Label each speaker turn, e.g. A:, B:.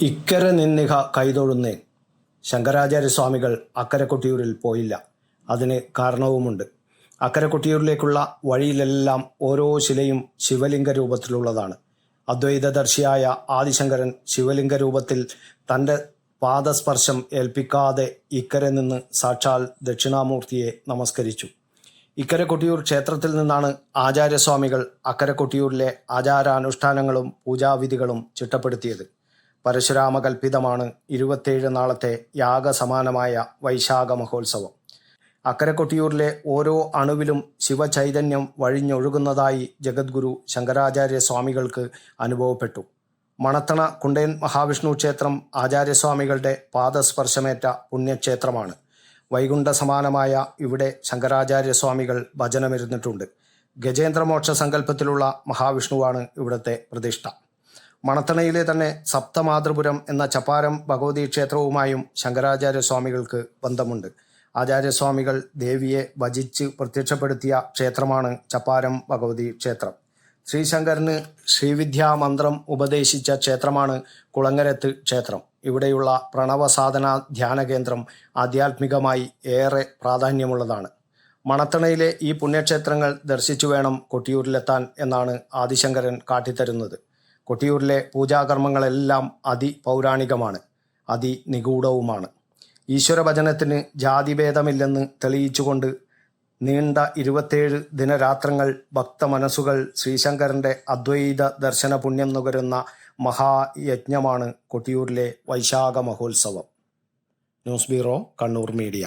A: ഇക്കര നിന്നിഹ കൈതൊഴുന്നേൻ ശങ്കരാചാര്യസ്വാമികൾ അക്കരെ കൊട്ടിയൂരിൽ പോയില്ല. അതിന് കാരണവുമുണ്ട്. അക്കരെ കൊട്ടിയൂരിലേക്കുള്ള വഴിയിലെല്ലാം ഓരോ ശിലയും ശിവലിംഗ രൂപത്തിലുള്ളതാണ് അദ്വൈതദർശിയായ ആദിശങ്കരൻ ശിവലിംഗ രൂപത്തിൽ തന്റെ പാദസ്പർശം ഏൽപ്പിക്കാതെ ഇക്കരെ നിന്ന് സാക്ഷാൽ ദക്ഷിണാമൂർത്തിയെ നമസ്കരിച്ചു. ഇക്കരെ കൊട്ടിയൂർ ക്ഷേത്രത്തിൽ നിന്നാണ് ആചാര്യസ്വാമികൾ അക്കരെ കൊട്ടിയൂരിലെ ആചാരാനുഷ്ഠാനങ്ങളും പൂജാവിധികളും ചിട്ടപ്പെടുത്തിയത്. പരശുരാമകൽപിതമാണ് ഇരുപത്തേഴ് നാളത്തെ യാഗസമാനമായ വൈശാഖ മഹോത്സവം. അക്കരക്കൊട്ടിയൂരിലെ ഓരോ അണുവിലും ശിവചൈതന്യം വഴിഞ്ഞൊഴുകുന്നതായി ജഗദ്ഗുരു ശങ്കരാചാര്യ സ്വാമികൾക്ക് അനുഭവപ്പെട്ടു. മണത്തണ കുണ്ടയൻ മഹാവിഷ്ണു ക്ഷേത്രം ആചാര്യസ്വാമികളുടെ പാദസ്പർശമേറ്റ പുണ്യക്ഷേത്രമാണ്. വൈകുണ്ഠ സമാനമായ ഇവിടെ ശങ്കരാചാര്യ സ്വാമികൾ ഭജനമിരുന്നിട്ടുണ്ട്. ഗജേന്ദ്രമോക്ഷ സങ്കല്പത്തിലുള്ള മഹാവിഷ്ണുവാണ് ഇവിടുത്തെ പ്രതിഷ്ഠ. മണത്തണയിലെ തന്നെ സപ്തമാതൃപുരം എന്ന ചപ്പാരം ഭഗവതി ക്ഷേത്രവുമായും ശങ്കരാചാര്യ സ്വാമികൾക്ക് ബന്ധമുണ്ട്. ആചാര്യസ്വാമികൾ ദേവിയെ ഭജിച്ച് പ്രത്യക്ഷപ്പെടുത്തിയ ക്ഷേത്രമാണ് ചപ്പാരം ഭഗവതി ക്ഷേത്രം. ശ്രീശങ്കരന് ശ്രീവിദ്യാമന്ത്രം ഉപദേശിച്ച ക്ഷേത്രമാണ് കുളങ്ങരത്ത് ക്ഷേത്രം. ഇവിടെയുള്ള പ്രണവസാധന ധ്യാന കേന്ദ്രം ആധ്യാത്മികമായി ഏറെ പ്രാധാന്യമുള്ളതാണ്. മണത്തണയിലെ ഈ പുണ്യക്ഷേത്രങ്ങൾ ദർശിച്ചു വേണം കൊട്ടിയൂരിലെത്താൻ എന്നാണ് ആദിശങ്കരൻ കാട്ടിത്തരുന്നത്. കൊട്ടിയൂരിലെ പൂജാകർമ്മങ്ങളെല്ലാം അതിപൗരാണികമാണ് അതിനിഗൂഢവുമാണ്. ഈശ്വരഭജനത്തിന് ജാതിഭേദമില്ലെന്ന് തെളിയിച്ചുകൊണ്ട് നീണ്ട ഇരുപത്തേഴ് ദിനരാത്രങ്ങൾ ഭക്തമനസ്സുകൾ ശ്രീശങ്കരന്റെ അദ്വൈത ദർശന പുണ്യം നുകരുന്ന മഹായജ്ഞമാണ് കൊട്ടിയൂരിലെ Vaishakha Mahotsavam. News bureau Kannur media.